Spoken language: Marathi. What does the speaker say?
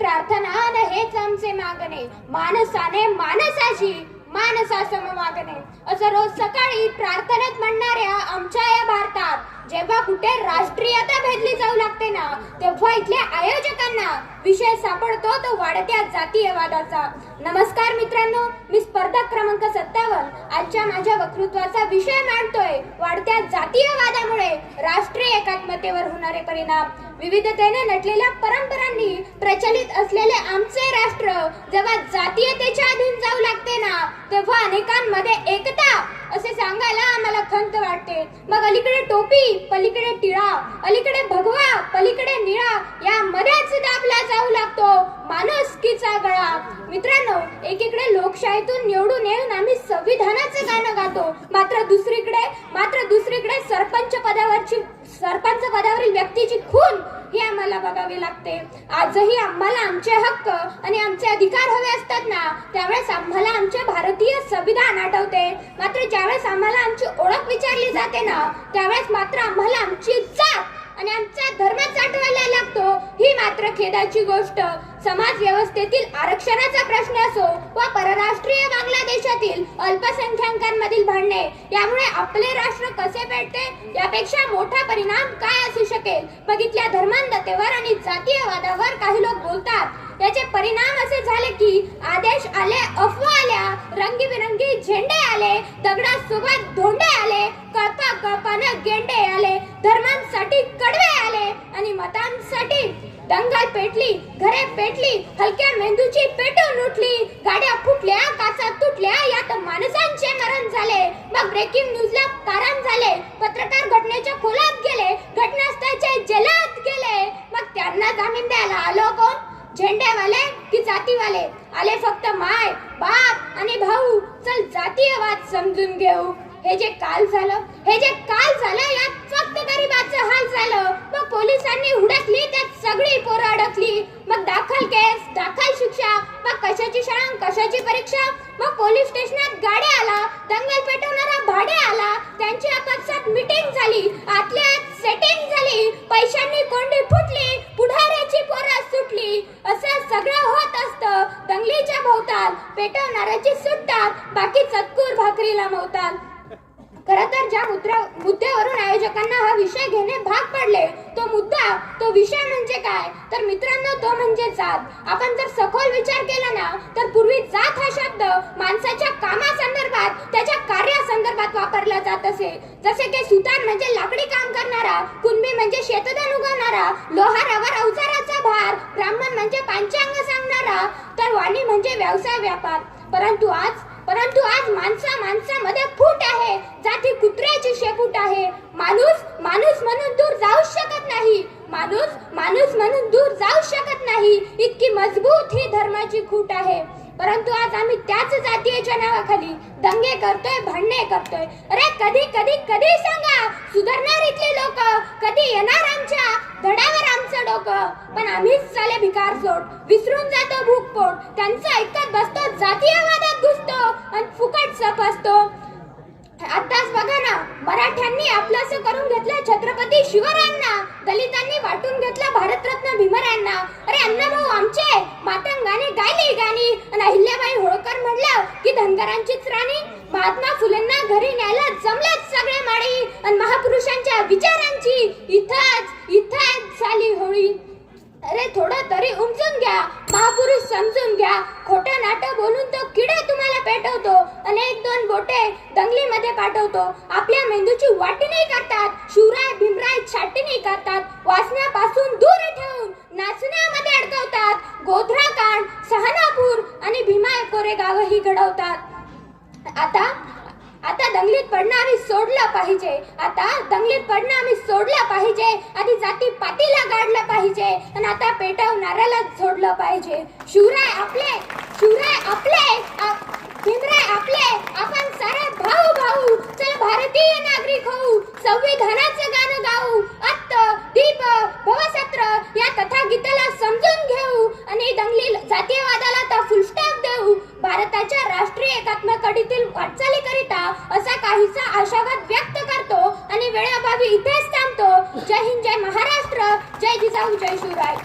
प्रार्थना न हेच आमचे मागणे. माणसाने माणसाची माणसासम मागणे. असं रोज सकाळी प्रार्थनेत म्हणणाऱ्या आमच्या या भारतात जेव्हा कुठे राष्ट्रीयता भेदली जाऊ लागते ना तेव्हा इथल्या आयोजकांना विषय सापडतो तो वाढत्या जातीयवादाचा. नमस्कार मित्रांनो मी स्पर्धक क्रमांक सत्तावन्न आजच्या माझ्या वक्तृत्वाचा विषय मांडतोय वाढत्या जातीयवादामुळे राष्ट्रीय एकात्मतेवर होणारे परिणाम. विविधतेने नटलेल्या परंपरांनी प्रचलित असलेले आमचे राष्ट्र जेव्हा जातीयतेच्या अधीन जाऊ लागते ना तेव्हा अनेकांमध्ये एकता असे सांगायला आम्हाला खंत वाटते. मग अलीकडे टोपी पलीकडे टिळा अलीकडे भगवा पलीकडे निळा या मध्येच दाबला जाऊ लागतो. माणुसकीचा गळा. मित्रांनो एकीकडे लोकशाहीतून निवडून येऊन आम्ही संविधानाचं गाणं गातो. मात्र दुसरीकडे मात्र दुसरीकडे सरपंच पदावरची सरपंच पदावरील व्यक्तीची खून हे आम्हाला बघावी लागते. आजही आम्हाला आमचे हक्क आणि आमचे अधिकार हवे असतात ना त्यावेळेस आम्हाला आमचे भारतीय संविधान आठवते. मात्र ज्यावेळेस आम्हाला आमची ओळख विचारली जाते ना त्यावेळेस मात्र आम्हाला आमची जात आणि आमचा धर्मच आठवायला लागतो. ही मात्र खेदाची गोष्ट. समाज व्यवस्थेतील आरक्षणाचा प्रश्न असो वा परराष्ट्रीय बांगलादेशातील अल्पसंख्याकांमधील भांडणे यामुळे आपले राष्ट्र कसे पेटते यापेक्षा मोठा परिणाम काय असू शकेल? बघितल्या धर्मांधतेवर आणि जातीयवादावर काही लोक बोलतात. याचे परिणाम असे झाले की आदेश आले अफवा आल्या रंगीबिरंगी झेंडे आले दगडासोबत धोंडे आले करता कळपानं गेंडे आले धर्मांसाठी कडवे आले आणि मतांसाठी दंगल पेटली घरे पेटली हलक्या मेंदूची पेटून उठली गाड्या फुटल्या काचा तुटल्या यात माणसांचे मरण झाले. मग ब्रेकिंग न्यूजला कारण झाले. पत्रकार घटनेच्या खोलात गेले घटनास्थळाच्या जेलात गेले. मग त्यांना जामीन द्यायला आलो कोण? झेंडेवाले की जातीवाले? आले फक्त माय बाप आणि भाऊ. चल जातीयवाद समजून घेऊ. हे जे काल झालं हे जे काल झालं यात फक्त गरीबाचं हाल झालं. मग पोलिसांनी हुडकली त्यात सगळी पोरं अडकली. मग दाखल केस दाखल शिक्षा मग कशाची शाळा कशाची परीक्षा? मग पोलीस स्टेशनात गाड्या आला दंगल पेटवणारा भाडे आला त्यांची आपापसात मीटिंग झाली आतल्या आत सेटिंग झाली पैशांनी कोंडी फुटली पुढाऱ्याची पोरं सुटली. असं सगळं होत असतं. दंगलीच्या भोवताल पेटवणाऱ्याची सुटतात बाकी चतकूर भाकरीला मवतात खरं तर ज्या मुद्रा मुद्द्यावरून आयोजकांना हा विषय घेणे भाग पडले तो मुद्दा तो विषय म्हणजे काय? तर मित्रांनो तो म्हणजे जात. आपण जर सखोल विचार केला ना तर पूर्वी जात हा शब्द माणसाच्या कामासंदर्भात त्याच्या कार्यासंदर्भात वापरला जात असे. जसे की सुतार म्हणजे लाकडी काम करणारा कुणबी म्हणजे शेतधन उगवणारा लोहारावर अवजाराचा भार ब्राह्मण म्हणजे पांचांग सांगणारा तर वाणी म्हणजे व्यवसाय व्यापार. परंतु आज परंतु आज माणसा माणसामध्ये फूट आहे. जाती कुत्र्याची शेपूट आहे. माणूस माणूस म्हणून दूर जाऊ शकत नाही. माणूस माणूस म्हणून दूर जाऊ शकत नाही. इतकी मजबूत ही धर्माची खूट आहे. परंतु आज आम्ही त्याच जातीयेच्या नावाखाली दंगे करतोय भांडणे करतोय. अरे कधी कधी कधी सांगा सुधारणार इथले लोक. कधी येणार आमच्या धडावर आमचं डोकं. पण आम्हीच चाले भिकार सोड विसरून जातो भूक पोट. त्यांचं ऐकत बसतो जा की राणी महात्मा फुलेंना घरी न्यायला जमल्यात सगळे माळी आणि महापुरुषांच्या विचारांची इथंच इथंच झाली होळी. अरे थोडं तरी उमजून घ्या महापुरुष समजून घ्या. खोटं नाटक बोलून तो किडे तुम्हाला पेटवतो. आणि एक दोन बोटे दंगलीमध्ये पाठवतो. आपल्या मेंदूची वाटी नाही करतात शिवराय भीमराय छाटणी करतात. वाचण्यापासून दूर ठेवून नाचण्यामध्ये अडकवतात. गोधरा कांड सहानापूर आणि भीमा कोरेगावही घडवतात. आता आता दंगलीत पडणं आम्ही सोडलं पाहिजे. आता दंगलीत पडणं आम्ही सोडलं पाहिजे. आधी जाती पातीला गाडलं पाहिजे. आणि आता पेटवणाऱ्याला सोडलं पाहिजे. शिवराय आपले शिवराय आपले भीमराय आपले. आपण सारे भाऊ भाऊ. चल भारतीय नागरिक होऊ. संविधानाचं गाणं गाऊ अत्त दीप भवसत्र या कथागीताला समजून घेऊ आणि दंगली जातीयवादाला तर फुलस्टॉप देऊ भारताच्या राष्ट्रीय एकात्मकडीतील करिता असा काहीसा आशावाद व्यक्त करतो आणि वेळाभावी इथेच थांबतो. जय हिंद जय महाराष्ट्र जय जिजाऊ जय शिवराय.